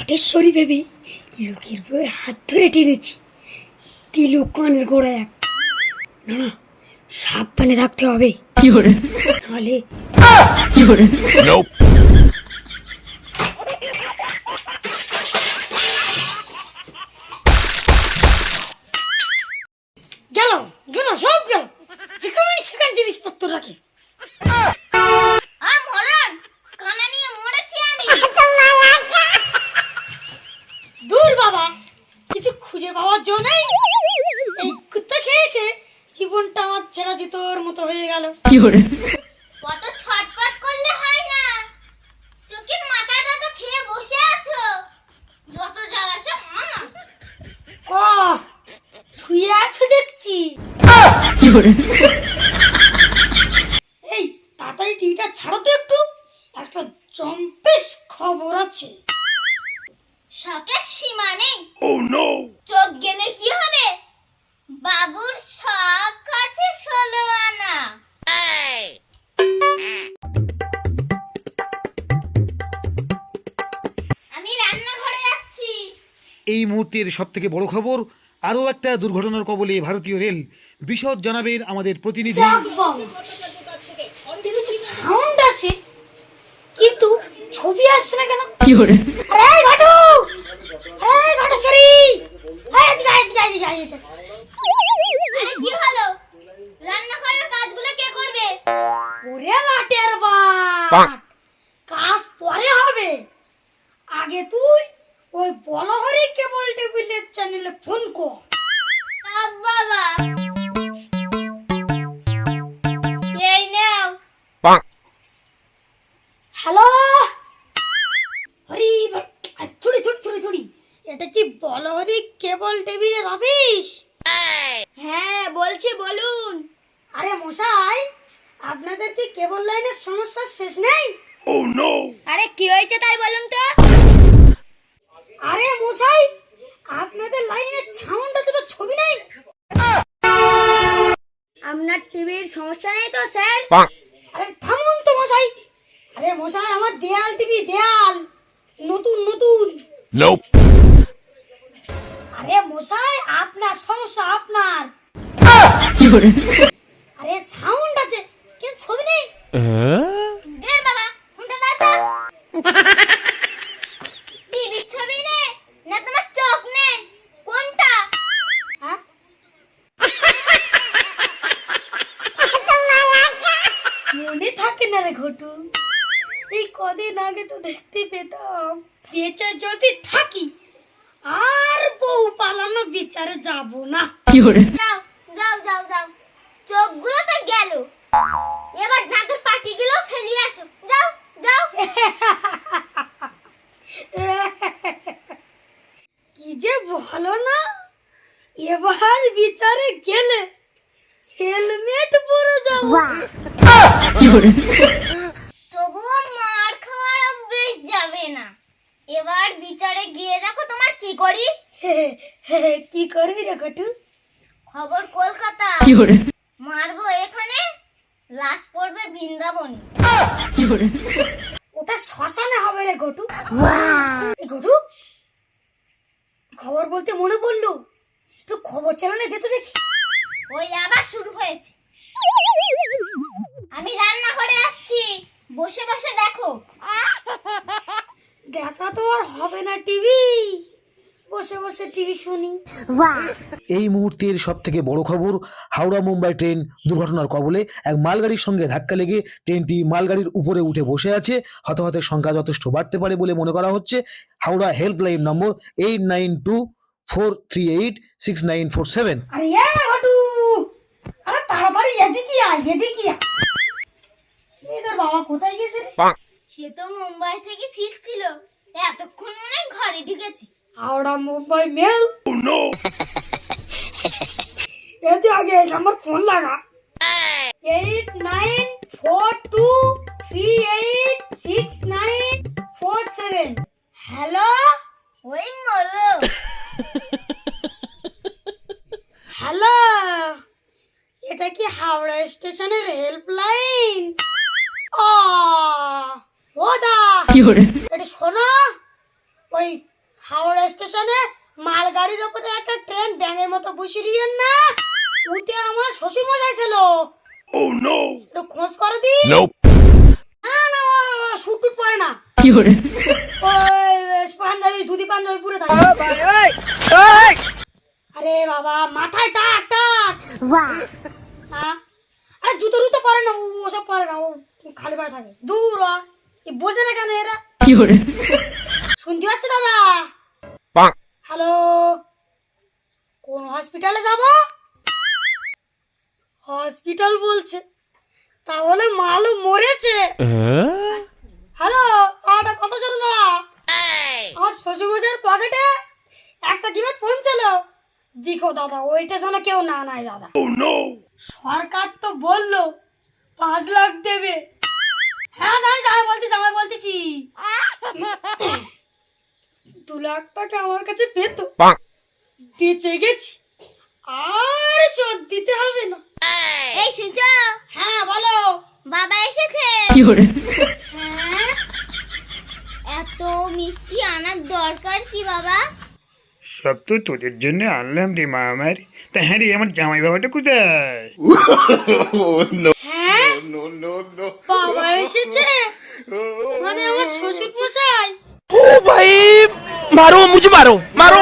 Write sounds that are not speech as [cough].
ঘটেশ্বরী ভেবে লোকের বউয়ের হাত ধরে টেনেছি। দিল কানের গোড়ায় এক না না সাবধানে থাকতে হবে। নাহলে গেল গেল সব গেল যেখানে সেখানে জিনিসপত্র রাখি আ মরণ কানা নিয়ে মরেছি আমি দূর বাবা কিছু খুঁজে পাওয়ার জন্যই এই কুত্তা খেয়ে খেয়ে জীবনটা আমার ছেঁড়া জুতোর মতো হয়ে গেল। কি করে? কত ছটপট করলে হয় না? চোখের মাথাটা তো খেয়ে বসে আছো। যত জ্বালাছো আমার ও শুয়ে আছো দেখছি। কি করে? এই তাড়াতাড়ি টিভিটা ছাড়ো তো একটু। একটা জম্পেশ খবর আছে। শখের সীমা নেই। ও নো চোখ গেলে কি হবে? বাবুর শখ। এই মুহূর্তের সবথেকে বড় খবর আরও একটা দুর্ঘটনার কবলে ভারতীয় রেল বিশদ জানাবেন আমাদের প্রতিনিধি। সাউন্ড আসে কিন্তু ছবি আসছে না কেন? আরে এই ঘটু! এদিকে এদিকে এদিকে এদিকে আয়। আরে কি হলো? রান্নাঘরের কাজগুলো কে করবে? ওরে লাটের বাট কাজ পরে হবে আগে তুই ওই বলহরি কেবল টেবিলের চ্যানেলে ফোন কর। বাবা। এই নাও। হ্যালো? হরি থুড়ি থুড়ি থুড়ি থুড়ি। এটা কি বলহরি কেবল টেবিলের অফিস? হ্যাঁ বলছি বলুন। আরে মশাই আপনাদের কি কেবল লাইনের সমস্যার শেষ নেই? আরে কি হয়েছে তাই বলুন তো? মশাই আপনাদের লাইনের আছে তো ছবি নেই। আপনার টিভির সমস্যা নেই তো স্যার? আরে থামুন তো মশাই। আরে মশাই আমার দেয়াল টিভি দেয়াল। নতুন নতুন। আরে মশাই আপনার সমস্যা আপনার। আরে সাউন্ড আছে কিন্তু ছবি নেই? না রে ঘটু। এই কদিন আগে তো দেখতে পেতাম বেঁচে যদি থাকি আর বউ পালানো বিচারে যাব না। যাও যাও যাও যাও। চোখগুলো তো গেল। এবার নাকের পাটিগুলো ফেলিয়ে আসো। যাও যাও। কি যে ভালো না এবার বিচারে গেলে হেলমেট পরে যাব তবুও মার খাওয়ার অভ্যেস যাবে না। এবার বিচারে গিয়ে দেখো তোমার কি করি। [laughs] কি করবি রে ঘটু খবর কলকাতা। মারবো এখানে লাশ পড়বে বৃন্দাবনে। ওটা শ্মশানে হবে রে ঘটু এই ঘটু খবর বলতে মনে পড়ল? একটু খবর চ্যানেলে দে তো দেখি। ওই আবার শুরু হয়েছে। আমি রান্না করে যাচ্ছি বসে বসে দেখো। দেখা তো আর হবে না টিভি। বসে বসে টিভি শুনি। এই মুহূর্তের সব থেকে বড় খবর হাওড়া মুম্বাই ট্রেন দুর্ঘটনার কবলে এক মালগাড়ির সঙ্গে ধাক্কা লেগে ট্রেনটি মালগাড়ির উপরে উঠে বসে আছে। হতাহতের সংখ্যা যথেষ্ট বাড়তে পারে বলে মনে করা হচ্ছে। হাওড়া হেল্পলাইন নম্বর eight nine two four three eight six nine four seven আরে এ ঘটু আরে তাড়াতাড়ি এদিকে আয় এদিকে আয়। এদের বাবা কোথায় গেছে রে? সে তো মুম্বাই থেকে ফিরছিল। এতক্ষণ মনে হয় ঘরে ঢুকেছে। হাওড়া মুম্বাই মেল। এই যে আগে আমার ফোন লাগা। Eight nine four two three eight six nine four seven. Hello? ওই মলো হ্যালো এটা কি হাওড়া স্টেশনের হেল্পলাইন ও ও এটা শোনো ওই হাওড়া স্টেশনে মালগাড়ির ওপরে একটা ট্রেন ব্যাঙের মতো বসিয়ে না উঠে আমার শ্বশুর মশাই ছিল একটু খোঁজ করে দি। না না টুট পরে না। ওই পাঞ্জাবি ধুতি পাঞ্জাবি পুরে থাকে। আরে বাবা মাথায় টাক টাক। হ্যাঁ? আরে জুতো টুতো পরে না ও ওসব পরে না ও খালি পায়ে থাকে। দূর। এ বোঝে না কেন এরা? শুনতে পাচ্ছ দাদা? হ্যালো? কোন হসপিটালে যাব? হসপিটাল বলছে তাহলে মালু মরেছে। হ্যালো? একটা কথা শোনো দাদা। আমার শ্বশুরমশাইয়ের পকেটে একটা কিপ্যাড ফোন ছিল দেখো দাদা ওইটা যেন কেউ না নাই দাদা। সরকার তো বলল পাঁচ লাখ দেবে। হ্যাঁ দাঁড়িয়ে আমি বলতেছি আমি বলতেছি। দু লাখ টাকা আমার কাছে পেত। বেঁচে গেছি। আর শোধ দিতে হবে না। এই শুনছো? হ্যাঁ বলো। বাবা এসেছে। হ্যাঁ। এত মিষ্টি আনার দরকার কি বাবা? সব তো তোদের জন্য আনলাম রে মা আমার। তা হ্যাঁ রে আমার জামাই বাবাটা কোথায়? [laughs] [laughs] মারো মুঝে মারো মারো।